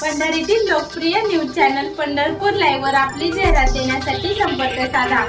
पंढरीतील लोकप्रिय news channel Pandharpur live वर आपली जाहिरात देण्यासाठी संपर्क साधा.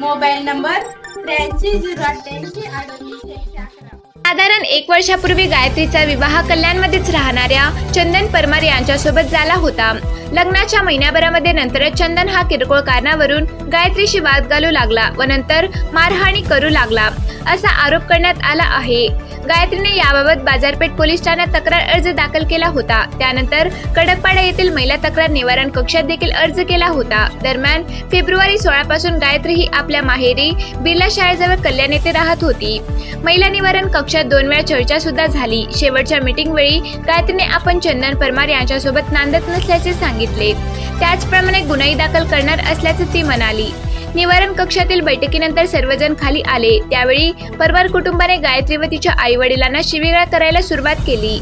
मोबाईल नंबर त्र्याऐंशी झिरो अठ्ठ्याऐंशी अडतीस एकशे अकरा. साधारण एक वर्षापूर्वी गायत्रीचा विवाह कल्याणमध्येच राहणाऱ्या चंदन परमार यांच्यासोबत झाला होता. लग्नाच्या महिन्याभरामध्ये नंतरच चंदन हा किरकोळ कारणावरून गायत्रीशी वाद घालू लागला व नंतर मारहाणी करू लागला. असा आरोप करण्यात आला आहे. गायत्रीने याबाबत बाजारपेठ पोलीस ठाण्यात तक्रार अर्ज दाखल केला होता. त्यानंतर कडकपाडा येथील महिला तक्रार निवारण कक्षात देखील अर्ज केला होता. दरम्यान फेब्रुवारी सोळा पासून गायत्री ही आपल्या माहेरी बिर्ला शाळेजवळ कल्याण येथे राहत होती. महिला निवारण कक्षात दोन वेळा चर्चा सुद्धा झाली. शेवटच्या मीटिंग वेळी गायत्रीने आपण चंदन परमार यांच्यासोबत नांदत नसल्याचे सांगितले. त्याचप्रमाणे गुन्हाही दाखल करणार असल्याचे ती म्हणाली. निवारण कक्षातील बैठकीनंतर सर्वजण खाली आले. त्यावेळी परवार कुटुंबाने गायत्री व तिच्या आई वडिलांना शिवीगाळ करायला सुरुवात केली.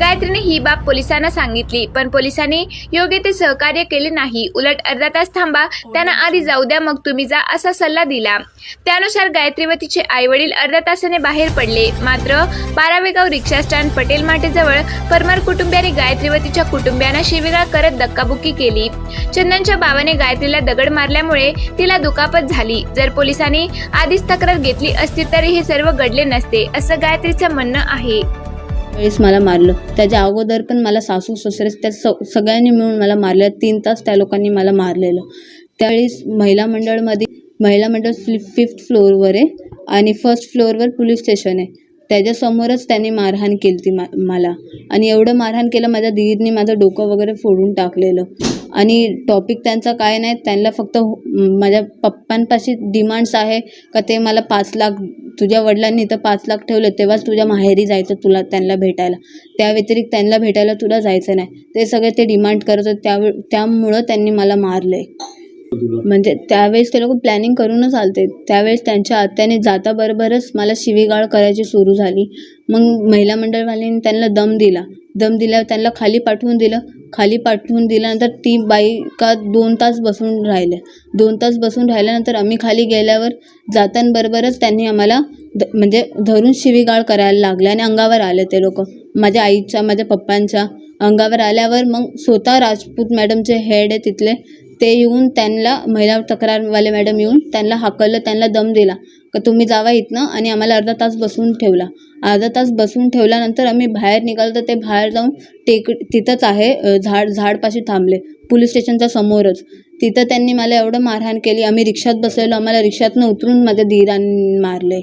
गायत्रीने ही बाब पोलिसांना सांगितली. पण पोलिसांनी योग्य ते सहकार्य केले नाही. उलट अर्धा तास थांबा त्यांना आधी जाऊ द्या मग तुम्ही जा असा सल्ला दिला. त्यानुसार गायत्री व तिचे आई वडील अर्ध्या तासाने बाहेर पडले. मात्र बारावेगाव रिक्षा स्टँड पटेल माटेजवळ परमार कुटुंबियांनी गायत्री व तिच्या कुटुंबियांना शिवीगाळ करत धक्काबुक्की केली. चंदनच्या बाबाने गायत्रीला दगड मारल्यामुळे तिला दुखापत झाली. जर पोलिसांनी आधीच तक्रार घेतली असती तरी हे सर्व घडले नसते असं गायत्रीचं म्हणणं आहे. वेळेस मला मारलं. त्याच्या अगोदर पण मला सासू ससरे त्या स सगळ्यांनी मिळून मला मारलं तीन तास त्या लोकांनी मला मारलेलं. त्यावेळेस महिला मंडळमध्ये महिला मंडळ फ्लि फिफ्थ फ्लोअरवर आहे आणि फर्स्ट फ्लोअरवर पोलीस स्टेशन आहे. त्याच्यासमोरच त्यांनी मारहाण केली ती मा मला. आणि एवढं मारहाण केलं माझ्या दीदीने माझं डोकं वगैरे फोडून टाकलेलं. आणि टॉपिक त्यांचा काय नाही त्यांना फक्त हो- माझ्या पप्पांपाशी डिमांड्स आहे का ते मला पाच लाख तुझ्या वडिलांनी तर पाच लाख ठेवले तेव्हाच तुझ्या माहेरी जायचं तुला त्यांना भेटायला. त्या व्यतिरिक्त त्यांना भेटायला तुला जायचं नाही. ते सगळे ते डिमांड करत होते त्यावे त्यामुळं त्यांनी मला मारलं आहे म्हणजे त्यावेळेस ते लोक प्लॅनिंग करूनच आलते. त्यावेळेस त्यांच्या आत्याने जाताबरोबरच मला शिवीगाळ करायची सुरू झाली. मग महिला मंडळवाल्यांनी त्यांना दम दिला. दम दिल्यावर त्यांना खाली पाठवून दिलं. खाली पाठवून दिल्यानंतर ती बाई का दोन तास बसून राहिले दोन तास बसून राहिल्यानंतर आम्ही खाली गेल्यावर जातांबरोबरच त्यांनी आम्हाला द म्हणजे धरून शिवीगाळ करायला लागले आणि अंगावर आले ते लोक. माझ्या आईच्या माझ्या पप्पांच्या अंगावर आल्यावर मग स्वतः राजपूत मॅडमचे हेड आहे तिथले. ते येऊन त्यांना महिला तक्रारवाले मॅडम येऊन त्यांना हाकललं त्यांना दम दिला. का तुम्ही जावा इथनं आणि आम्हाला अर्धा तास बसवून ठेवला. अर्धा तास बसवून ठेवल्यानंतर आम्ही बाहेर निघालो तर ते बाहेर जाऊन टेक तिथंच आहे झाड झाडपाशी थांबले पोलीस स्टेशनच्या समोरच. तिथं त्यांनी मला एवढं मारहाण केली आम्ही रिक्षात बसलेलो आम्हाला रिक्षातनं उतरून माझ्या धीरांनी मारले